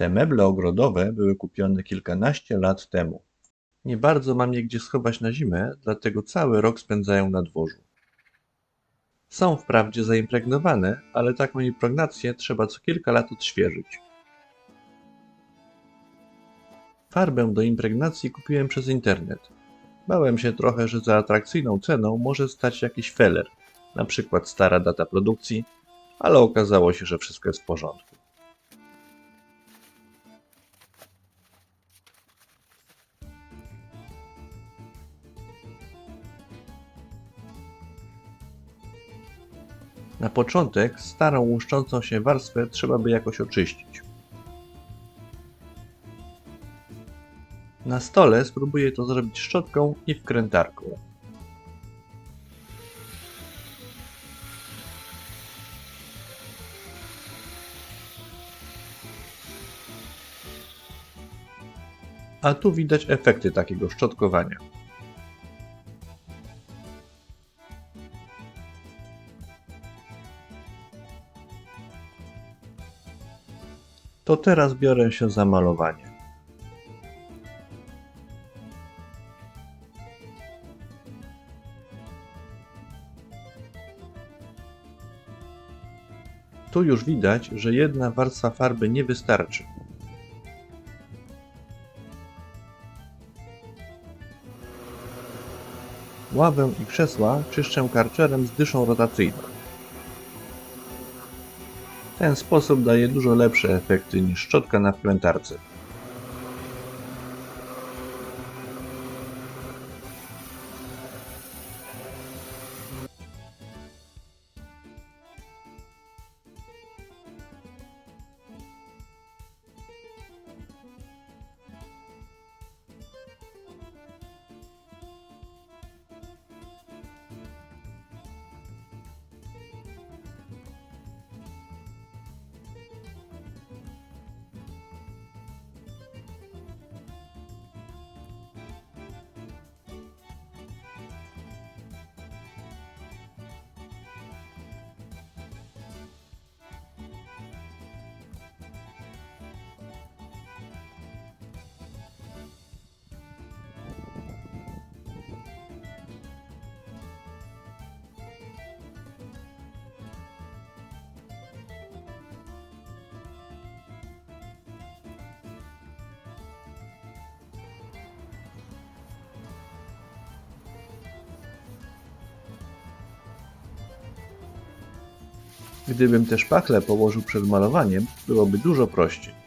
Te meble ogrodowe były kupione kilkanaście lat temu. Nie bardzo mam je gdzie schować na zimę, dlatego cały rok spędzają na dworzu. Są wprawdzie zaimpregnowane, ale taką impregnację trzeba co kilka lat odświeżyć. Farbę do impregnacji kupiłem przez internet. Bałem się trochę, że za atrakcyjną ceną może stać jakiś feller, na przykład stara data produkcji, ale okazało się, że wszystko jest w porządku. Na początek starą łuszczącą się warstwę trzeba by jakoś oczyścić. Na stole spróbuję to zrobić szczotką i wkrętarką. A tu widać efekty takiego szczotkowania. To teraz biorę się za malowanie. Tu już widać, że jedna warstwa farby nie wystarczy. Ławę i krzesła czyszczę karczerem z dyszą rotacyjną. Ten sposób daje dużo lepsze efekty niż szczotka na wkrętarce. Gdybym te szpachle położył przed malowaniem, byłoby dużo prościej.